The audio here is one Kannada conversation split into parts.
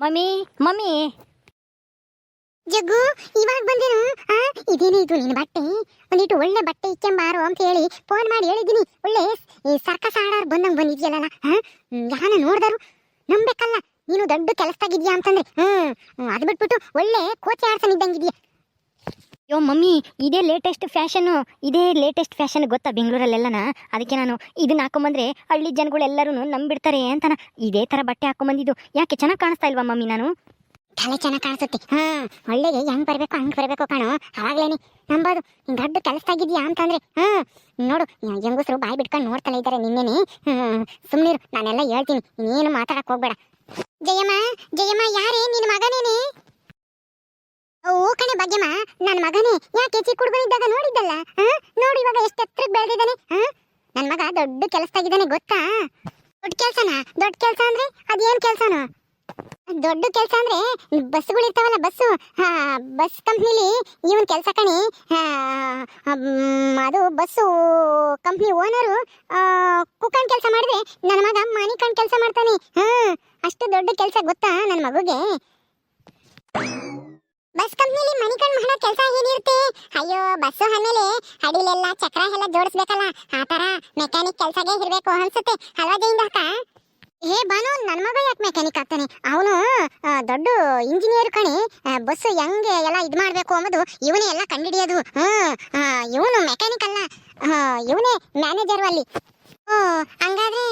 Mummy mummy. ಜಗ್ಗು, ಇವಾಗ ಬಂದೇನು? ಆ, ಇದೇನು ಇದು ನಿನ್ನ ಬಟ್ಟೆ? ಒಂದಿಟ್ಟು ಒಳ್ಳೆ ಬಟ್ಟೆ ಇಕ್ಕೆಂಬಾರು ಅಂತ ಹೇಳಿ ಫೋನ್ ಮಾಡಿ ಹೇಳಿದ್ದೀನಿ. ಒಳ್ಳೆ ಈ ಸರ್ಕಸ್ ಆಡೋರು ಬಂದಂಗೆ ಬಂದಿದ್ಯಲ್ಲ ಯಾನ ನೋಡಿದರು? ನಂಬೇಕಲ್ಲ. ನೀನು ದೊಡ್ಡ ಕೆಲಸದಾಗಿದ್ಯಾ ಅಂತಂದ್ರೆ. ಅದು ಅದ್ ಬಿಟ್ಬಿಟ್ಟು ಒಳ್ಳೆ ಕೋಚೆ ಆಡ್ಸನ್ ಇದ್ದಂಗಿದ್ಯಾ ಮಮ್ಮಿ, ಇದೇ ಲೇಟೆಸ್ಟ್ ಫ್ಯಾಷನ್ ಇದೇ ಲೇಟೆಸ್ಟ್ ಫ್ಯಾಷನ್ ಗೊತ್ತಾ ಬೆಂಗಳೂರಲ್ಲೆಲ್ಲನ? ಅದಕ್ಕೆ ನಾನು ಇದನ್ನ ಹಾಕೊಂಬಂದ್ರೆ ಹಳ್ಳಿ ಜನಗಳೆಲ್ಲರೂ ನಂಬಿಡ್ತಾರೆ ಅಂತನ. ಇದೇ ಥರ ಬಟ್ಟೆ ಹಾಕೊಂಬಂದಿದ್ದು. ಯಾಕೆ, ಚೆನ್ನಾಗಿ ಕಾಣಿಸ್ತಾ ಇಲ್ವಾ ಮಮ್ಮಿ ನಾನು? ತಲೆ ಚೆನ್ನಾಗಿ ಕಾಣಿಸುತ್ತೆ. ಹಾ, ಒಳ್ಳೆಗೆ ಹೆಂಗ್ ಬರಬೇಕು, ಹಂಗ್ ಬರಬೇಕು ಕಾಣು. ಅವಾಗ್ಲೇನೆ. ನಂಬೋದು ಹಿಂಗ್ ದೊಡ್ಡ ಕೆಲಸದಾಗಿದ್ಯಾ ಅಂತಂದ್ರೆ. ಹಾ, ನೋಡು ಹೆಂಗಸರು ಬಾಯಿ ಬಿಟ್ಕೊಂಡು ನೋಡ್ತಲೇ ಇದ್ದಾರೆ ನಿನ್ನೆನೆ. ಹ್ಮ್ ಸುಮ್ನಿರು, ನಾನೆಲ್ಲ ಹೇಳ್ತೀನಿ. ನೀನು ಮಾತಾಡಕ್ ಹೋಗ್ಬೇಡ. ಜಯಮ್ಮ ಜಯಮ್ಮ, ಯಾರೇ ನಿನ್ನ ಮಗನೇನೆ? ಓ ಕಣೆ ಭಾಗ್ಯಮ್ಮ ನನ್ನ ಮಗನೇ ಯಾಕೆ ಚಿಕ್ಕ ಹುಡುಗನಿದ್ದಾಗ ನೋಡಿದ್ದಲ್ಲ? ನೋಡಿ ಇವಾಗ ಎಷ್ಟು ಎತ್ತರಕ್ಕೆ ಬೆಳೆದಿದ್ದಾನೆ ನನ್ನ ಮಗ ದೊಡ್ಡ ಕೆಲಸದಾಗಿದ್ದಾನೆ ಗೊತ್ತಾ? ದೊಡ್ಡ ಕೆಲ್ಸನ? ದೊಡ್ಡ ಕೆಲಸ ಅಂದ್ರೆ ಅದೇನ್ ಕೆಲಸನೋ? ದೊಡ್ಡ ಕೆಲಸ ಅಂದ್ರೆ ಬಸ್ಗಳು ಇರ್ತಾವಲ್ಲ ಬಸ್ಸು ಬಸ್ ಕಂಪ್ನಿಲಿ ಇವನ್ ಕೆಲಸ ಕಣಿ ಅದು ಬಸ್ಸು ಕಂಪ್ನಿ ಓನರು ಕುಕ್ಕಣ್ ಕೆಲಸ ಮಾಡಿದ್ರೆ ನನ್ನ ಮಗ ಮಣಿಕಣ್ ಕೆಲಸ ಮಾಡ್ತಾನೆ, ಹಾ? ಅಷ್ಟು ದೊಡ್ಡ ಕೆಲಸ ಗೊತ್ತಾ ನನ್ನ ಮಗುಗೆ? ಬಸ್ ಕಂಪ್ನಿಲಿ ಮಣಿಕಣ್ ಮಾಡೋ ಕೆಲಸ ಏನಿರುತ್ತೆ? ಅಯ್ಯೋ, ಬಸ್ಸು ಆಮೇಲೆ ಅಡಿಲೆಲ್ಲ ಚಕ್ರ ಎಲ್ಲ ಜೋಡಿಸ್ಬೇಕಲ್ಲ. ಆ ತರ ಮೆಕ್ಯಾನಿಕ್ ಕೆಲಸಗೆ ಇರ್ಬೇಕು ಅನ್ಸುತ್ತೆ. ಅಲ್ವಾ ಜೈಂದಕ್ಕ ಏ ಬಾನು ನನ್ನ ಮಗ ಯಾಕೆ ಮೆಕ್ಯಾನಿಕ್ ಆಗ್ತಾನೆ? ಅವನು ದೊಡ್ಡ ಇಂಜಿನಿಯರ್ ಕಣಿ. ಬಸ್ ಹೆಂಗೆ ಎಲ್ಲ ಇದು ಮಾಡಬೇಕು ಅನ್ನೋದು ಇವನೇ ಎಲ್ಲ ಕಂಡಿಡಿಯೋದು ಹ್ಮ್ ಇವನು ಮೆಕ್ಯಾನಿಕ್ ಅಲ್ಲ. ಇವನೇ ಮ್ಯಾನೇಜರ್ ಅಲ್ಲಿ. ಹಂಗಾದ್ರೆ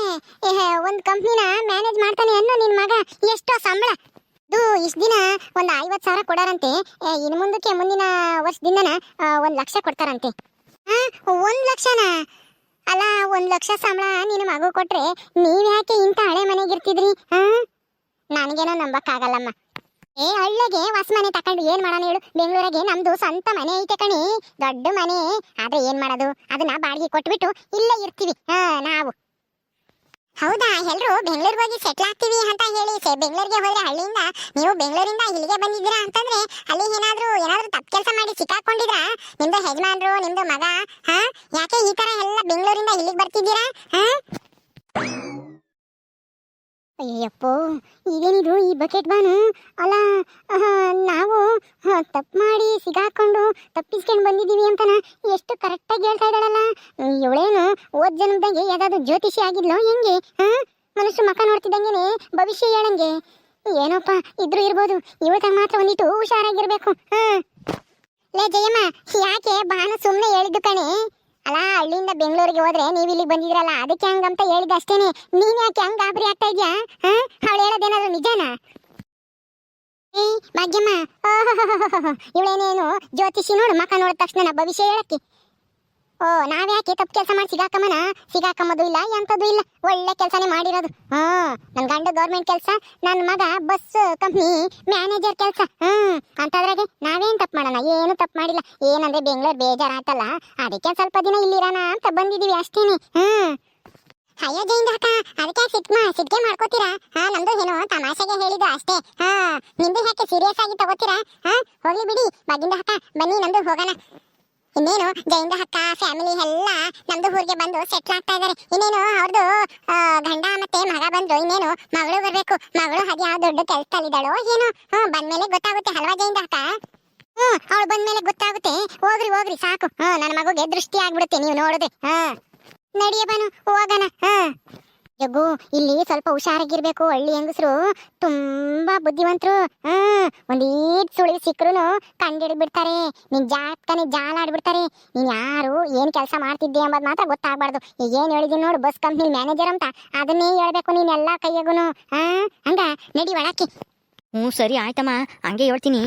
ಒಂದು ಕಂಪ್ನಿನ ಮ್ಯಾನೇಜ್ ಮಾಡ್ತಾನೆ ಅನ್ನೋ ನಿನ್ನ ಮಗ ಎಷ್ಟೋ ಸಂಬಳ. ಇದು ಇಷ್ಟು ದಿನ ಒಂದು ಐವತ್ತು ಸಾವಿರ ಕೊಡಾರಂತೆ. ಇನ್ನು ಮುಂದಕ್ಕೆ ಮುಂದಿನ ವರ್ಷದಿಂದನ ಒಂದು ಲಕ್ಷ ಕೊಡ್ತಾರಂತೆ. ಒಂದು ಲಕ್ಷನಾ? ಅಲ್ಲ, ಒಂದು ಲಕ್ಷ ಸಂಬಳ ನಿನ್ನ ಮಗು ಕೊಟ್ರೆ ನೀವು ಯಾಕೆ ಇಂಥ ಹಳೆ ಮನೆಗೆ ಇರ್ತಿದ್ರಿ ಹಾಂ ನನಗೇನೋ ನಂಬಕ್ಕಾಗಲ್ಲಮ್ಮ. ಏ, ಹಳ್ಳಿಗೆ ಹೊಸ ಮನೆ ತಕೊಂಡು ಏನು ಮಾಡೋಣ ಹೇಳು. ಬೆಂಗಳೂರಿಗೆ ನಮ್ಮದು ಸ್ವಂತ ಮನೆ ಐತೆ ಕಣಿ, ದೊಡ್ಡ ಮನೆ. ಆದ್ರೆ ಏನು ಮಾಡೋದು? ಅದನ್ನ ಬಾಡಿಗೆ ಕೊಟ್ಬಿಟ್ಟು ಇಲ್ಲೇ ಇರ್ತೀವಿ ಹಾಂ ನಾವು. ಹೌದಾ? ಎಲ್ಲರೂ ಬೆಂಗಳೂರಿಗೆ ಹೋಗಿ ಸೆಟ್ಲ್ ಆಗ್ತೀವಿ ಅಂತ ಹೇಳಿ ಬೆಂಗಳೂರಿಗೆ ಹೋದ್ರೆ ಹಳ್ಳಿಯಿಂದ ನೀವು ಬೆಂಗಳೂರಿಂದ ಇಲ್ಲಿಗೆ ಬಂದಿದ್ದೀರಾ ಅಂತಂದ್ರೆ ಅಲ್ಲಿ ಏನಾದ್ರೂ ಏನಾದ್ರೂ ತಪ್ಪು ಕೆಲಸ ಮಾಡಿ ಸಿಕ್ಕಾಕೊಂಡಿದ್ರಾ? ನಿಮ್ದು ಯಜಮಾನ್ರು, ನಿಮ್ದು ಮಗ, ಹಾ? ಯಾಕೆ ಈ ತರ ಎಲ್ಲ ಬೆಂಗಳೂರಿಂದ ಇಲ್ಲಿಗೆ ಬರ್ತಿದ್ದೀರಾ? ಹಾ? ಅಯ್ಯಪ್ಪೋ ಇದೇನಿದು? ಈ ಬಕೆಟ್ ಬಾನು? ಅಲ್ಲ ನಾವು ತಪ್ಪು ಮಾಡಿ ಸಿಗಾಕೊಂಡು ತಪ್ಪಿಸ್ಕೊಂಡು ಬಂದಿದ್ದೀವಿ ಅಂತನ ಎಷ್ಟು ಕರೆಕ್ಟಾಗಿ ಹೇಳ್ತಾ ಇದ್ದಾಳಲ್ಲ? ಇವಳೇನು ಓದ್ ಜನ್ಮದಾಗೆ ಯಾವ್ದಾದ್ರು ಜ್ಯೋತಿಷಿ ಆಗಿದ್ಲೋ ಹೆಂಗೆ, ಹಾಂ? ಮನುಷ್ಯ ಮಕ ನೋಡ್ತಿದ್ದಂಗೆನೆ ಭವಿಷ್ಯ ಹೇಳಂಗೆ. ಏನೋಪ್ಪ, ಇದ್ರು ಇರ್ಬೋದು ಇವತ್ತಾಗ ಮಾತ್ರ ಒಂದಿಟ್ಟು ಹುಷಾರಾಗಿರ್ಬೇಕು ಹ್ಮ್ ಲೇ ಜಯಮ್ಮ, ಯಾಕೆ ಬಾನು ಸುಮ್ಮನೆ ಹೇಳಿದ್ದು ಕಣೆ? ಅಲ್ಲ ಅಲ್ಲಿಂದ ಬೆಂಗಳೂರಿಗೆ ಹೋದ್ರೆ ನೀವು ಇಲ್ಲಿಗೆ ಬಂದಿದ್ರಲ್ಲ, ಅದಕ್ಕೆ ಹಂಗಂತ ಹೇಳಿದ ಅಷ್ಟೇನೆ. ನೀನ್ ಯಾಕೆ ಹಂಗ ಗಾಬರಿ ಆಗ್ತಾ ಇದ್ಯಾ? ಹಾ? ಅವಳು ಹೇಳೋದೇನಾದ್ರು ನಿಜನಾ? ಏ ಭಾಗ್ಯಮ್ಮ. ಇವಳೇನೇನು ಜ್ಯೋತಿಷಿ ನೋಡು ಮಕ ನೋಡಿದ ತಕ್ಷಣ ಭವಿಷ್ಯ ಹೇಳಕ್ಕೆ? ಓ, ನಾವ್ಯಾಕೆ ತಪ್ಪು ಕೆಲಸ ಮಾಡಿ ಸಿಗಾಕಮ್ಮನ? ಸಿಗಾಕಮ್ಮದು ಇಲ್ಲ ಎಂಥದ್ದು ಇಲ್ಲ. ಒಳ್ಳೆ ಕೆಲಸನೇ ಮಾಡಿರೋದು. ಹಾ ನನ್ನ ಗಂಡ ಗೌರ್ಮೆಂಟ್ ಕೆಲಸ ನನ್ನ ಮಗ ಬಸ್ ಕಂಪ್ನಿ ಮ್ಯಾನೇಜರ್ ಕೆಲಸ. ಹ್ಮ್ ಅಂತದ್ರಾಗೆ ನಾವೇನ್ ತಪ್ಪು ಮಾಡೋಣ? ಏನು ತಪ್ಪು ಮಾಡಿಲ್ಲ. ಏನಂದ್ರೆ ಬೆಂಗಳೂರು ಬೇಜಾರಾತಲ್ಲ. ಅದಕ್ಕೆ ಸ್ವಲ್ಪ ದಿನ ಇಲ್ಲಿರೋಣ ಅಂತ ಬಂದಿದೀವಿ ಅಷ್ಟೇನೆ. ಹ್ಮ್ ಅಯ್ಯೋ ಜೈಂದ ಅಕ್ಕ ಅದಕ್ಕೆ ಸಿಟ್ ಮಾ, ಸಿಟ್ಗೆ ಮಾಡ್ಕೋತೀರಾ? ಹಾ, ನಮ್ದು ಏನೋ ತಮಾಷೆಗೆ ಹೇಳಿದ್ದು ಅಷ್ಟೇ. ಹಾ ನಿಮ್ದು ಯಾಕೆ ಸೀರಿಯಸ್ ಆಗಿ ತಗೋತೀರಾ? ಹಾ, ಹೋಗ್ಲಿ ಬಿಡಿ. ಬಗಿಂದ ಅಕ್ಕ ಬನ್ನಿ ನಮ್ದು ಹೋಗೋಣ. ಇನ್ನೇನು ಜೈಂದ ಅಕ್ಕ ಫ್ಯಾಮಿಲಿ ಎಲ್ಲ ನಮ್ದು ಊರಿಗೆ ಬಂದು ಸೆಟ್ಲ್ ಆಗ್ತಾ ಇದಾರೆ. ಇನ್ನೇನು ಅವ್ರದ್ದು ಗಂಡ ಮತ್ತೆ ಮಗ ಬಂದ್ರು. ಇನ್ನೇನು, ಮಗಳು ಬರ್ಬೇಕು. ಮಗಳು ಅದ್ ಯಾವ ದೊಡ್ಡ ಕೆಲ್ಸದಲ್ಲಿದ್ದಾಳೋ ಏನೋ. ಹ್ಮ್ ಬಂದ್ಮೇಲೆ ಗೊತ್ತಾಗುತ್ತೆ. ಹಲವಾ ಜೈಂದ ಅಕ್ಕ? ಹ್ಮ್ ಅವಳು ಬಂದ್ಮೇಲೆ ಗೊತ್ತಾಗುತ್ತೆ. ಹೋಗ್ರಿ ಹೋಗ್ರಿ, ಸಾಕು. ಹ್ಮ್ ನನ್ನ ಮಗುಗೆ ದೃಷ್ಟಿ ಆಗ್ಬಿಡುತ್ತೆ. ನೀವು ನೋಡಿದ್ರೆ ಹಾ ನಡಿಯ ಬಾನು, ಹೋಗೋಣ. ಹಾ ಜಗ್ಗು ಇಲ್ಲಿ ಸ್ವಲ್ಪ ಹುಷಾರಾಗಿರ್ಬೇಕು ಹಳ್ಳಿ ಹೆಂಗಸರು. ತುಂಬಾ ಬುದ್ಧಿವಂತರು. ಹ್ಮ್ ಒಂದೀಟ್ ಸುಳಿ ಸಿಕ್ಕರು ಕಂಡಿಡಿದ್ ಬಿಡ್ತಾರೆ ನಿನ್ ಜಾತ್ಕನೆ ಜಾಲ ಆಡ್ಬಿಡ್ತಾರೆ. ನೀನ್ ಯಾರು ಏನ್ ಕೆಲಸ ಮಾಡ್ತಿದ್ದೆ ಎಂಬುದು ಮಾತ್ರ ಗೊತ್ತಾಗ್ಬಾರ್ದು. ಈಗ ಏನ್ ಹೇಳಿದೀನಿ ನೋಡು ಬಸ್ ಕಂಪ್ನಿ ಮ್ಯಾನೇಜರ್ ಅಂತ. ಅದನ್ನೇ ಹೇಳ್ಬೇಕು ನೀನ್ ಎಲ್ಲಾ ಕೈಯಾಗುನು. ಹಾ ಹಂಗ ನಡಿ ಒಳಕ್ಕೆ. ಹ್ಞೂ ಸರಿ ಆಯ್ತಮ್ಮ. ಹಂಗೆ ಹೇಳ್ತೀನಿ.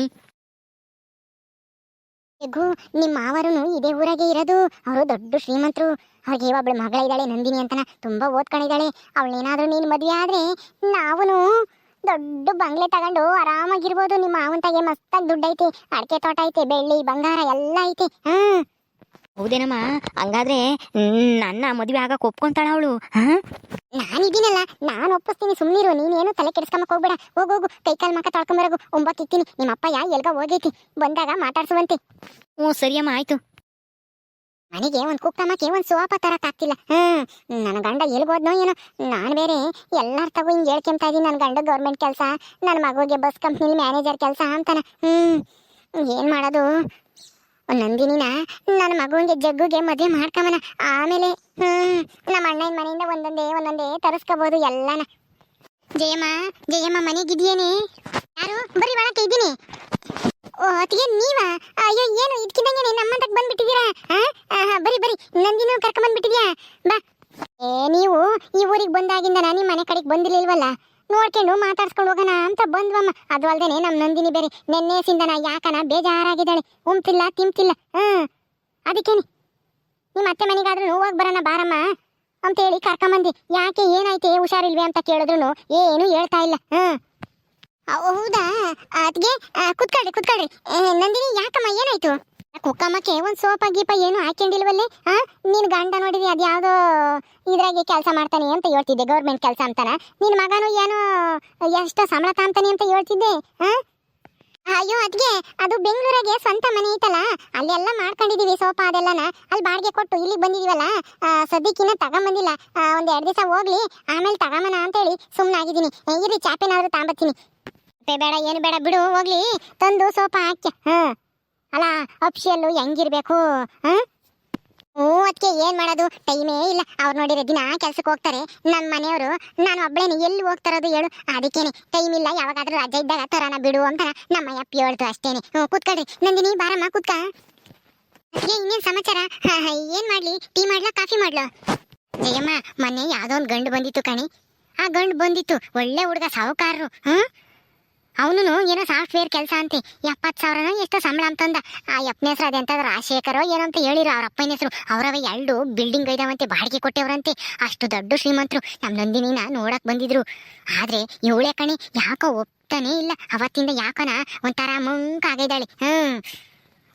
ಯಗು ನಿಮ್ಮ ಮಾವರುನು ಇದೇ ಊರಾಗೆ ಇರೋದು. ಅವರು ದೊಡ್ಡ ಶ್ರೀಮಂತರು. ಒಬ್ಳು ಮಗಳ ಇದ್ದಾಳೆ ನಂದಿನಿ ಅಂತನ ತುಂಬಾ ಓದ್ಕೊಂಡಿದ್ದಾಳೆ. ಅವಳೇನಾದ್ರೂ ನೀನು ಮದುವೆ ಆದ್ರೆ ನಾವುನು ದೊಡ್ಡ ಬಂಗ್ಲೆ ತಗೊಂಡು ಆರಾಮಾಗಿರ್ಬೋದು. ನಿಮ್ಮ ಮಾವನ ತಾಗೆ ಮಸ್ತಾಗಿ ದುಡ್ಡು ಐತೆ ಅಡಿಕೆ ತೋಟ ಐತೆ ಬೆಳ್ಳಿ ಬಂಗಾರ ಎಲ್ಲ ಐತೆ. ಹ್ಮ್. ಹೌದೇನಮ್ಮ ಹಂಗಾದ್ರೆ ನನ್ನ ಮದುವೆ ಆಗಕ್ಕೆ ಒಪ್ಕೊಂತಾಳ ಅವಳು? ಹಾಂ? ನಾನಿದ್ದೀನಲ್ಲ ನಾನು ಒಪ್ಪಿಸ್ತೀನಿ. ಸುಮ್ಮನಿರು ನೀನೇನು ತಲೆ ಕೆಡಿಸ್ಕೊಂಬಕ್ ಹೋಗ್ಬೇಡ. ಹೋಗು ಹೋಗು ಕೈ ಕಾಲು ಮಕ್ಕ ತೊಳ್ಕೊಂಬರಗು. ಒಂಬತ್ತಿತ್ತೀನಿ ನಿಮ್ಮ ಅಪ್ಪ ಯಾ ಎಲ್ಗ ಹೋಗೈತಿ. ಬಂದಾಗ ಮಾತಾಡ್ಸುವಂತೆ. ಹ್ಞೂ ಸರಿಯಮ್ಮ ಆಯ್ತು. ಮನೆಗೆ ಒಂದು ಕುಕ್ಕಮ್ಮಕ್ಕೆ ಒಂದು ಸೋಪ ತರಕ್ಕಾಗ್ತಿಲ್ಲ ಹ್ಞೂ ಹ್ಮ್ ನನ್ನ ಗಂಡ ಎಲ್ಗೋದ್ನೋ ಏನೋ. ನಾನು ಬೇರೆ ಎಲ್ಲರ ತಗೋ ಹಿಂಗೆ ಹೇಳ್ಕೊಂತ ಇದ್ದೀನಿ ನನ್ನ ಗಂಡ ಗೌರ್ಮೆಂಟ್ ಕೆಲಸ ನನ್ನ ಮಗುಗೆ ಬಸ್ ಕಂಪ್ನಿಲಿ ಮ್ಯಾನೇಜರ್ ಕೆಲಸ ಅಂತಾನೆ. ಹ್ಮ್, ಏನು ಮಾಡೋದು? ನಂದಿನಿನ ನನ್ನ ಮಗುವಿಗೆ ಜಗ್ಗುಗೆ ಮದುವೆ ಮಾಡ್ಕೊಂಬನ ಆಮೇಲೆ ಹ್ಞೂ ನಮ್ಮ ಅಣ್ಣನ ಮನೆಯಿಂದ ಒಂದೊಂದೇ ಒಂದೊಂದೇ ತರಿಸ್ಕೋಬೋದು ಎಲ್ಲನ. ಜಯಮ್ಮ ಜಯಮ್ಮ ಮನೆಗಿದ್ಯೇನೆ ಯಾರು? ಬರೀ ಒಳಕ್ಕೆ ಇದ್ದೀನಿ. ಓ ಅತಿಗೆ ನೀವ? ಅಯ್ಯೋ, ಏನು ಇದಕ್ಕಿದ್ದಂಗೆ ನಮ್ಮಂತಕ್ ಬಂದ್ಬಿಟ್ಟಿದ್ದೀರಾ? ಬರಿ ಬರಿ, ನಂದಿನೂ ಕರ್ಕೊಂಡ್ ಬಂದ್ಬಿಟ್ಟಿದ್ಯಾ? ಬಾ. ಏ, ನೀವು ಈ ಊರಿಗೆ ಬಂದಾಗಿಂದ ನಾನು ಮನೆ ಕಡೆಗೆ ಬಂದಿರ್ಲಿಲ್ವಲ್ಲ? ನೋಡ್ಕೊಂಡು ಮಾತಾಡ್ಸ್ಕೊಂಡು ಹೋಗೋಣ ಅಂತ ಬಂದ್ವಮ್ಮ. ಅದು ಅಲ್ದೇನೆ ನಮ್ಮ ನಂದಿನಿ ಬೇರೆ ನೆನ್ನೆಸಿಂದನ ಯಾಕನ ಬೇಜಾರಾಗಿದ್ದಾಳೆ. ಉಮ್ತಿಲ್ಲ ತಿಂತಿಲ್ಲ. ಹ್ಮ್ ಅದಕ್ಕೇನೆ ನಿಮ್ಮ ಅತ್ತೆ ಮನೆಗಾದ್ರೂ ಹೋಗಿ ಬರೋಣ ಬಾರಮ್ಮ ಅಂತೇಳಿ ಕರ್ಕೊಂಬಂದಿ. ಯಾಕೆ ಏನಾಯ್ತೆ ಹುಷಾರಿಲ್ವೇ ಅಂತ ಕೇಳಿದ್ರು ಏನು ಹೇಳ್ತಾ ಇಲ್ಲ. ಹ್ಮ್ ಹೌದಾ? ಅದ್ಗೆ ಕುತ್ಕೊಳ್ರಿ ಕುತ್ಕೊಳ್ರಿ. ನಂದಿನಿ, ಯಾಕಮ್ಮ, ಏನಾಯ್ತು? ಕುಕ್ಕಮ್ಮಕ್ಕೆ ಒಂದು ಸೋಪ, ಗೀಪ ಏನು ಹಾಕೊಂಡಿಲ್ವಲ್ಲೇ ಹಾ ನೀನ್ ಗಂಡ ನೋಡಿದಿ ಯಾವುದೋ ಇದ್ರಾಗೆ ಕೆಲಸ ಮಾಡ್ತಾನೆ ಅಂತ ಹೇಳ್ತಿದ್ದೆ, ಗೌರ್ಮೆಂಟ್ ಕೆಲಸ ಅಂತಾನ. ನಿನ್ ಮಗನು ಏನು ಎಷ್ಟೋ ಸಂಬಳ ತಾಂತಾನೆ ಅಂತ ಹೇಳ್ತಿದ್ದೆ, ಆ? ಅಯ್ಯೋ ಅದ್ಗೆ ಅದು ಬೆಂಗಳೂರಾಗೆ ಸ್ವಂತ ಮನೆ ಐತಲ್ಲ, ಅಲ್ಲೆಲ್ಲ ಮಾಡ್ಕೊಂಡಿದೀವಿ ಸೋಫಾ ಅದೆಲ್ಲನ. ಅಲ್ಲಿ ಬಾಡಿಗೆ ಕೊಟ್ಟು ಇಲ್ಲಿಗೆ ಬಂದಿದೀವಲ್ಲ ಸದ್ಯಕ್ಕಿನ್ನ ತಗೊಂಬಂದಿಲ್ಲ. ಒಂದ್ ಎರಡು ದಿವಸ ಹೋಗ್ಲಿ, ಆಮೇಲೆ ತಗೊಂಬನ ಅಂತೇಳಿ ಸುಮ್ಮನಾಗಿದ್ದೀನಿ ಇರಿ ಚಾಪೇನಾದ್ರು ತಾಂಬತ್ತೀನಿ. ಬೇಡ, ಏನು ಬೇಡ, ಬಿಡು, ಹೋಗ್ಲಿ. ತಂದು ಸೋಫಾ ಹಾಕ್ಯ ಹಾ ಅಲ್ಲ ಅಪ್ಷಿಯಲ್ಲು ಹೆಂಗಿರ್ಬೇಕು ಹಾ ಹ್ಞೂ ಅದಕ್ಕೆ ಏನ್ ಮಾಡೋದು? ಟೈಮೇ ಇಲ್ಲ. ಅವ್ರು ನೋಡಿದ್ರೆ ದಿನ ಕೆಲ್ಸಕ್ಕೆ ಹೋಗ್ತಾರೆ. ನಮ್ಮ ಮನೆಯವರು, ನಾನು ಒಬ್ಬಳೇನೆ ಎಲ್ಲಿ ಹೋಗ್ತಾರೋದು ಹೇಳು. ಅದಕ್ಕೇನೆ, ಟೈಮ್ ಇಲ್ಲ, ಯಾವಾಗಾದ್ರೂ ರಜೆ ಇದ್ದಾಗ ತರೋಣ ಬಿಡು ಅಂತ ನಮ್ಮ ಅಪ್ಪ ಹೇಳ್ತು ಅಷ್ಟೇನೆ. ಹ್ಞೂ, ಕೂತ್ಕೊಳ್ರಿ. ನಂದಿನಿ, ಬಾರಮ್ಮ, ಕೂತ್ಕ. ಏ ಇನ್ನೇನ್ ಸಮಾಚಾರ? ಏನ್ ಮಾಡ್ಲಿ? ಟೀ ಮಾಡ್ಲಾ, ಕಾಫಿ ಮಾಡ್ಲಾ? ಜಯಮ್ಮ, ಮೊನ್ನೆ ಯಾವ್ದೋ ಒಂದು ಗಂಡು ಬಂದಿತ್ತು ಕಣಿ. ಆ ಗಂಡು ಬಂದಿತ್ತು. ಒಳ್ಳೆ ಹುಡುಗ, ಸಾಹುಕಾರರು, ಹ್ಮ್? ಅವನು ಏನೋ ಸಾಫ್ಟ್ವೇರ್ ಕೆಲಸ ಅಂತೆ. ಎಪ್ಪತ್ತು ಸಾವಿರನ ಎಷ್ಟು ಸಂಬಳ ಅಂತಂದ ಆ ಯಪ್ಪನ ಹೆಸರು ಅದೆಂತ ರಾಜಶೇಖರೋ ಏನೋ ಅಂತ ಹೇಳಿರ. ಅವ್ರ ಅಪ್ಪನ ಹೆಸರು. ಅವರವ ಎರಡು ಬಿಲ್ಡಿಂಗ್ ಇದಾವಂತೆ, ಬಾಡಿಗೆ ಕೊಟ್ಟೆವ್ರಂತೆ. ಅಷ್ಟು ದೊಡ್ಡ ಶ್ರೀಮಂತರು. ನಮ್ಮ ನಂದಿನಿನ ನೋಡಕ್ ಬಂದಿದ್ರು. ಆದ್ರೆ ಇವಳೆ ಕಣಿ ಯಾಕೋ ಒಪ್ತಾನೇ ಇಲ್ಲ. ಅವತ್ತಿಂದ ಯಾಕನ ಒಂಥರ ಮುಂಕ ಆಗಿದ್ದಾಳೆ. ಹ್ಮ್.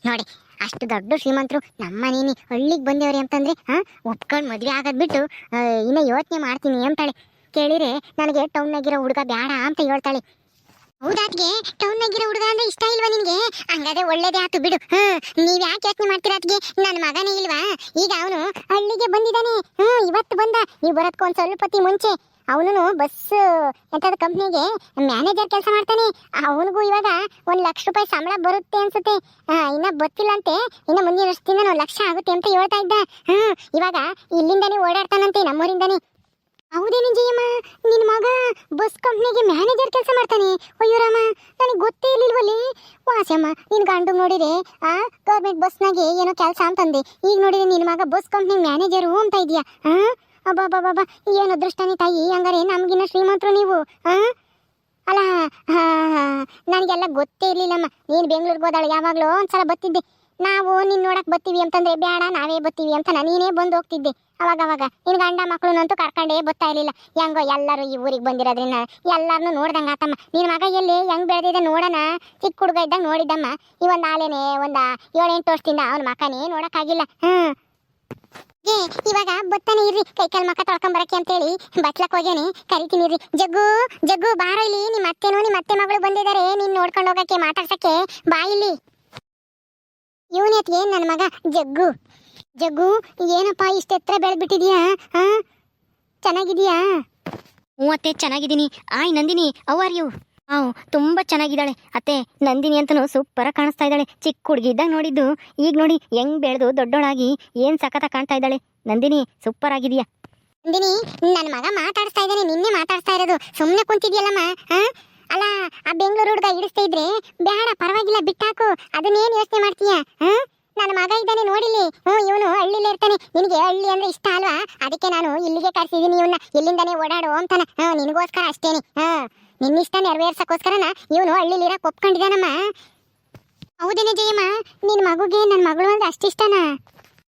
ನೋಡಿ, ಅಷ್ಟು ದೊಡ್ಡ ಶ್ರೀಮಂತರು ನಮ್ಮ ನೀನಿ ಹಳ್ಳಿಗೆ ಬಂದೇವ್ರಿ ಅಂತಂದ್ರೆ, ಹಾ, ಒಪ್ಕೊಂಡು ಮದ್ವೆ ಆಗೋದ್ ಬಿಟ್ಟು ಇನ್ನ ಯೋಚನೆ ಮಾಡ್ತೀನಿ ಅಂತಾಳೆ. ಕೇಳಿರೆ ನನಗೆ ಟೌನ್ ಟೌನ್ನಾಗಿರೋ ಹುಡುಗ ಬೇಡ ಅಂತ ಹೇಳ್ತಾಳೆ. ಹೌದಾತ್ಗೆ ಟೌನ್ನಾಗಿರೋ ಹುಡುಗ ಅಂದ್ರೆ ಇಷ್ಟ ಇಲ್ವಾ ನಿನ್ಗೆ? ಹಂಗಾದ್ರೆ ಒಳ್ಳೇದೇ ಆತು ಬಿಡು. ಹ್ಮ್, ನೀವ್ ಯಾಕೆ ಯೋಚನೆ ಮಾಡ್ತೀರಾ ಅದ್ಗೆ ನನ್ನ ಮಗನೇ ಇಲ್ವಾ? ಈಗ ಅವನು ಹಳ್ಳಿಗೆ ಬಂದಿದ್ದಾನೆ. ಹ್ಮ್, ಇವತ್ತು ಬಂದ. ನೀವು ಬರೋದ್ಕ ಒಂದ್ ಸ್ವಲ್ಪ ಮುಂಚೆ. ಅವನು ಬಸ್ ಎಂತದ ಕಂಪ್ನಿಗೆ ಮ್ಯಾನೇಜರ್ ಕೆಲಸ ಮಾಡ್ತಾನೆ. ಅವನಿಗೂ ಇವಾಗ ಒಂದ್ ಲಕ್ಷ ರೂಪಾಯಿ ಸಂಬಳ ಬರುತ್ತೆ ಅನ್ಸುತ್ತೆ. ಇನ್ನ ಗೊತ್ತಿಲ್ಲ ಅಂತೆ ಇನ್ನ ಮುಂದಿನ ವರ್ಷದಿಂದ ಲಕ್ಷ ಆಗುತ್ತೆ ಅಂತ ಹೇಳ್ತಾ ಇದ್ದ. ಹ್ಮ್, ಇವಾಗ ಇಲ್ಲಿಂದಾನೇ ಓಡಾಡ್ತಾನಂತೆ, ನಮ್ಮೂರಿಂದಾನೇ. ಹೌದೇನು ಜಯಮ್ಮ ನಿನ್ನ ಮಗ ಬಸ್ ಕಂಪ್ನಿಗೆ ಮ್ಯಾನೇಜರ್ ಕೆಲಸ ಮಾಡ್ತಾನೆ ಅಯ್ಯೋ ರಾಮ ನನಗೆ ಗೊತ್ತೇ ಇರ್ಲಿಲ್ವಲ್ಲಿ ವಾಸಮ್ಮ ನಿನ್ ಗಂಡು ನೋಡಿದೆ ಆ ಗೌರ್ಮೆಂಟ್ ಬಸ್ನಾಗೆ ಏನೋ ಕೆಲಸ ಅಂತಂದೆ ಈಗ ನೋಡಿದೆ ನಿನ್ನ ಮಗ ಬಸ್ ಕಂಪ್ನಿ ಮ್ಯಾನೇಜರು ಅಂತ ಇದೆಯಾ ಹಾಂ ಅಬ್ಬಾ ಬಾಬಾ ಏನು ಅದೃಷ್ಟನೇ ತಾಯಿ ಹಂಗಾರೆ ನಮಗಿನ್ನ ಶ್ರೀಮಂತರು ನೀವು ಹಾಂ ಅಲ್ಲ ನನಗೆಲ್ಲ ಗೊತ್ತೇ ಇರಲಿಲ್ಲಮ್ಮ ನೀನು ಬೆಂಗಳೂರಿಗೆ ಹೋದಾಳು ಯಾವಾಗಲೂ ಒಂದ್ಸಲ ಬತ್ತಿದ್ದೆ ನಾವು ನಿನ್ ನೋಡಕ್ ಬತ್ತೀವಿ ಅಂತಂದ್ರೆ ಬೇಡ ನಾವೇ ಬತ್ತೀವಿ ಅಂತ ನೀನೇ ಬಂದು ಹೋಗ್ತಿದ್ದೆ. ಅವಾಗ ಅವಾಗ. ನಿನ್ ಗಂಡ ಮಕ್ಕಳನ್ನಂತೂ ಕರ್ಕೊಂಡೇ ಬರ್ತಾ ಇರ್ಲಿಲ್ಲ. ಹೆಂಗೋ ಎಲ್ಲರೂ ಈ ಊರಿಗೆ ಬಂದಿರೋದ್ರಿಂದ ಎಲ್ಲಾರನು ನೋಡ್ದಂಗ ಆತಮ್ಮ. ನಿನ್ ಮಗ ಎಲ್ಲಿ? ಹೆಂಗ್ ಬೆಳೆದಿದೆ ನೋಡೋಣ. ಚಿಕ್ಕ ಹುಡುಗ ಇದ್ದಾಗ ನೋಡಿದ್ದಮ್ಮ. ಈ ಒಂದ್ ಒಂದ ಒಂದ ಏಳೆಂಟು ವರ್ಷದಿಂದ ಅವನ ಮಕನೇ ನೋಡಕ್ಕಾಗಿಲ್ಲ. ಹ್ಮ್. ಏ, ಇವಾಗ ಬತ್ತಾನೆ ಇರ್ರಿ. ಕೈ ಕಾಲ್ ಮಕ್ಕ ತೊಳ್ಕೊಂಬರಕ್ಕೆ ಅಂತೇಳಿ ಬಟ್ಲಕ್ ಹೋಗ್ಯಾನೆ. ಕರಿತೀನಿ ಇರ್ರಿ. ಜಗ್ಗು ಜಗ್ಗು, ಬಾರೋ ಇಲ್ಲಿ. ನಿಮ್ಮ ಅತ್ತೆನೋ ನಿಮ್ಮ ಅತ್ತೆ ಮಗಳು ಬಂದಿದ್ದಾರೆ. ನೀನ್ ನೋಡ್ಕೊಂಡು ಹೋಗಕ್ಕೆ, ಮಾತಾಡ್ಸಕ್ಕೆ ಬಾ ಇಲ್ಲಿ. ಇವನತ್ಗೆ ನನ್ನ ಮಗ? ಜಗ್ಗು. ಜಗ್ಗು ಏನಪ್ಪ ಇಷ್ಟ ಎತ್ತರ ಬೆಳೆದ್ಬಿಟ್ಟಿದ್ಯಾ? ಹಾ? ಚೆನ್ನಾಗಿದ್ಯಾ? ಹ್ಞೂ ಅತ್ತೆ ಚೆನ್ನಾಗಿದ್ದೀನಿ. Hi Nandini how are you are you ಹಾಂ ತುಂಬ ಚೆನ್ನಾಗಿದ್ದಾಳೆ. ಅತ್ತೆ ನಂದಿನಿ ಅಂತನೂ ಸೂಪರಾಗಿ ಕಾಣಿಸ್ತಾ ಇದ್ದಾಳೆ. ಚಿಕ್ಕ ಹುಡುಗಿ ಇದ್ದಾಗ ನೋಡಿದ್ದು. ಈಗ ನೋಡಿ ಹೆಂಗ್ ಬೆಳೆದು ದೊಡ್ಡೋಳಾಗಿ ಏನು ಸಖತ ಕಾಣ್ತಾ ಇದ್ದಾಳೆ. ನಂದಿನಿ ಸೂಪರ್ ಆಗಿದೆಯಾ ನಂದಿನಿ ನನ್ನ ಮಗ ಮಾತಾಡ್ಸ್ತಾ ಇದ್ದಾನೆ. ನಿನ್ನೆ ಮಾತಾಡ್ತಾ ಇರೋದು. ಸುಮ್ಮನೆ ಕುಂತಿದ್ಯಲ್ಲಮ್ಮ ಹಾ? ಅಲ್ಲ, ಆ ಬೆಂಗಳೂರು ಹುಡುಗ ಇಡಿಸ್ತಾ ಇದ್ರೆ ಬೇಡ ಪರವಾಗಿಲ್ಲ, ಬಿಟ್ಟಾಕು. ಅದನ್ನೇನ್ ಯೋಚನೆ ಮಾಡ್ತೀಯ? ನನ್ನ ಮಗ ಇದ್ದಾನೆ ನೋಡಿಲಿ ಹ್ಞೂ ಇವನು ಹಳ್ಳಿಲಿ ಇರ್ತಾನೆ. ನಿನಗೆ ಹಳ್ಳಿ ಅಂದ್ರೆ ಇಷ್ಟ ಅಲ್ವಾ? ಅದಕ್ಕೆ ನಾನು ಇಲ್ಲಿಗೆ ಕರೆಸಿದ್ದೀನಿ ಇವನ್ನ. ಇಲ್ಲಿಂದಾನೇ ಓಡಾಡು ಅಂತಾನೆ. ಹಾ ನಿನಗೋಸ್ಕರ ಅಷ್ಟೇನೆ. ಹಾ ನಿನ್ನಿಷ್ಟ ನೆರವೇರ್ಸಕ್ಕೋಸ್ಕರನ ಇವನು ಹಳ್ಳಿಲಿ ಇರೋಕೆ ಒಪ್ಕೊಂಡಿದ್ದಾನಮ್ಮ ಹೌದೇನೆ ಜಯಮ್ಮ, ನಿನ್ ಮಗುಗೆ ನನ್ನ ಮಗಳು ಅಂದ್ರೆ ಅಷ್ಟಿಷ್ಟನಾ?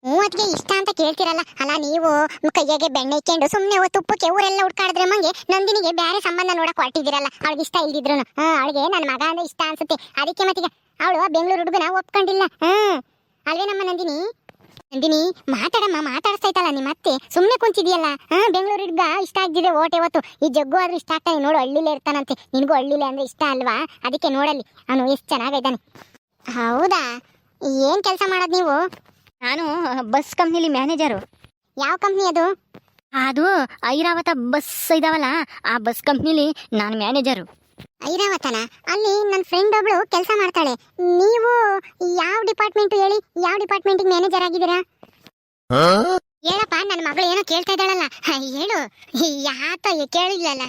ಅದಕ್ಕೆ ಇಷ್ಟ ಅಂತ ಕೇಳ್ತಿರಲ್ಲ, ಅಲ್ಲ ನೀವು ಕೈಯಾಗೆ ಬೆಣ್ಣೆ ಇಕ್ಕೊಂಡು ಸುಮ್ಮನೆ ತುಪ್ಪಕ್ಕೆ ಊರೆಲ್ಲ ಹುಡ್ಕಾಡಿದ್ರೆ ಮಂಗೆ ನಂದಿನಿಗೆ ಬೇರೆ ಸಂಬಂಧ ನೋಡಕ್ ಹೊರಟಿದ್ದೀರಲ್ಲ, ಅವಳಿಗೆ ಇಷ್ಟ ಇಲ್ದಿದ್ರು ಅವಳಿಗೆ ನನ್ನ ಮಗ ಅಂದ್ರೆ ಇಷ್ಟ ಅನ್ಸುತ್ತೆ. ಅದಕ್ಕೆ ಮತ್ತೀಗ ಅವಳು ಬೆಂಗಳೂರು ಹುಡುಗನ ಒಪ್ಕೊಂಡಿಲ್ಲ. ಹ್ಮ್. ಅಲ್ವೇ ನಮ್ಮ ನಂದಿನಿ? ನಂದಿನಿ, ಮಾತಾಡಮ್ಮ, ಮಾತಾಡ್ಸ್ತಾ ಇತ್ತಲ್ಲ ನಿಮ್ಮ ಅತ್ತೆ ಸುಮ್ಮನೆ ಕುಂತಿದ್ಯಲ್ಲ ಹಾ ಬೆಂಗಳೂರು ಹುಡುಗ ಇಷ್ಟ ಆಗ್ತಿದೆ ಓಟೆ ಹೊತ್ತು. ಈ ಜಗ್ಗು ಆದ್ರೂ ಇಷ್ಟ ಆಗ್ತಾನೆ, ನೋಡು, ಹಳ್ಳಿಲೇ ಇರ್ತಾನಂತೆ. ನಿನಗೂ ಹಳ್ಳಿಲೇ ಅಂದ್ರೆ ಇಷ್ಟ ಅಲ್ವಾ? ಅದಕ್ಕೆ ನೋಡಲ್ಲಿ. ಅವನು ಎಷ್ಟು ಚೆನ್ನಾಗಿದ್ದಾನೆ ಹೌದಾ? ಏನ್ ಕೆಲಸ ಮಾಡೋದು ನೀವು? ನಾನು ಬಸ್ ಕಂಪ್ನಿಲಿ ಮ್ಯಾನೇಜರು. ಯಾವ ಕಂಪ್ನಿ ಅದು? ಅದು ಐರಾವತ ಬಸ್ ಇದಾವಲ್ಲ ಆ ಬಸ್ ಕಂಪ್ನಿಲಿ ನಾನು ಮ್ಯಾನೇಜರು. ಐರಾವತನ? ಅಲ್ಲಿ ನನ್ನ ಫ್ರೆಂಡ್ ಒಬ್ಳು ಕೆಲಸ ಮಾಡ್ತಾಳೆ. ನೀವು ಯಾವ ಡಿಪಾರ್ಟ್ಮೆಂಟ್ ಹೇಳಿ ಯಾವ ಡಿಪಾರ್ಟ್ಮೆಂಟ್ ಮ್ಯಾನೇಜರ್ ಆಗಿದ್ದೀರಾ? ಹೇಳಪ್ಪ ನನ್ನ ಮಗಳು ಏನೋ ಕೇಳ್ತಾ ಇದ್ದಾಳಲ್ಲ. ಹ, ಹೇಳು. ಯಾತ ಕೇಳಿಲ್ಲಲ್ಲ.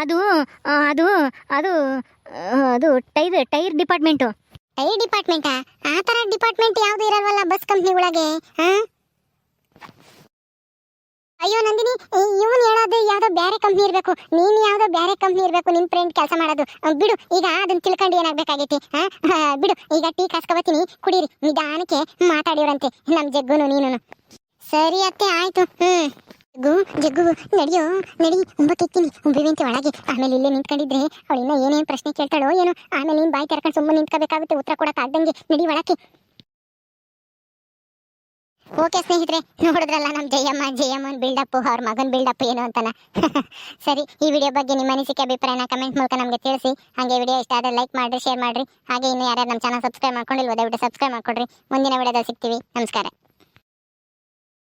ಅದು ಅದು ಅದು ಆ, ಅದು tyre tyre department tyre department ಆ? ತರ ಡಿಪಾರ್ಟ್ಮೆಂಟ್ ಯಾವುದು ಇರಲ್ವಲ್ಲ ಬಸ್ ಕಂಪ್ನಿ ಒಳಗೆ ಅಯ್ಯೋ ನಂದಿನಿ ಇವನು ಹೇಳೋದು ಯಾವ್ದೋ ಬೇರೆ ಕಂಪ್ನಿ ಇರಬೇಕು. ನೀನು ಯಾವ್ದೋ ಬೇರೆ ಕಂಪ್ನಿ ಇರಬೇಕು ನಿಮ್ ಫ್ರೆಂಡ್ ಕೆಲಸ ಮಾಡೋದು. ಬಿಡು, ಈಗ ಅದನ್ನ ತಿಳ್ಕೊಂಡು ಏನಾಗ್ಬೇಕಾಗೈತಿ ಬಿಡು, ಈಗ ಟೀ ಕಾಸ್ಕೊಬತ್ತೀನಿ ಕುಡೀರಿ, ನಿಧಾನಕ್ಕೆ ಮಾತಾಡಿವ್ರಂತೆ, ನಮ್ ಜಗ್ಗುನು ನೀನು ಸರಿ ಅತ್ತೆ, ಆಯ್ತು, ಹ್ಮ್. ಜಗ್ಗು ಜಗ್ಗು, ನಡಿಯೋ, ನಡಿ ಉಂಬಕ್ಕಿತ್ತೀನಿ ಉಬ್ಬಿವಿಂತೆ ಒಳಗೆ. ಆಮೇಲೆ ಇಲ್ಲೇ ನಿಂತ್ಕೊಂಡಿದ್ರೆ ಅವಳಿನ್ನ ಏನೇನ್ ಪ್ರಶ್ನೆ ಕೇಳ್ತಾಳೋ ಏನೋ. ಆಮೇಲೆ ನೀನು ಬಾಯಿ ತೆರ್ಕೊಂಡು ಸುಮ್ಮನೆ ನಿಂತ್ಕೋಬೇಕಾಗುತ್ತೆ. ಉತ್ತರ ಕೊಡೋಕ್ಕಾಗ್ದಂಗೆ ನಡಿ ಒಳಕ್ಕೆ. ಓಕೆ ಸ್ನೇಹಿತರೆ, ನೋಡಿದ್ರಲ್ಲ ನಮ್ಮ ಜಯಮ್ಮ, ಜಯಮ್ಮನ್ ಬಿಲ್ಡಪ್ ಅವ್ರ ಮಗನ್ ಬಿಲ್ಡಪ್ ಏನು ಅಂತಾನ. ಸರಿ, ಈ ವಿಡಿಯೋ ಬಗ್ಗೆ ನಿಮ್ಮ ಅನಿಸಿಕೆ, ಅಭಿಪ್ರಾಯನ ಕಮೆಂಟ್ ಮೂಲಕ ನಮಗೆ ತಿಳಿಸಿ. ಹಾಗೆ ವಿಡಿಯೋ ಇಷ್ಟ ಆದರೆ ಲೈಕ್ ಮಾಡ್ರಿ ಶೇರ್ ಮಾಡ್ರಿ. ಹಾಗೆ ಇನ್ನು ಯಾರ್ಯಾರು ನಮ್ಮ ಚಾನಲ್ ಸಬ್ಸ್ಕ್ರೈಬ್ ಮಾಡ್ಕೊಂಡಿಲ್ವೋ, ದಯವಿಟ್ಟು ಸಬ್ಸ್ಕ್ರೈಬ್ ಮಾಡ್ಕೊಡ್ರಿ. ಮುಂದಿನ ವಿಡಿಯೋದಲ್ಲಿ ಸಿಗ್ತೀವಿ. ನಮಸ್ಕಾರ.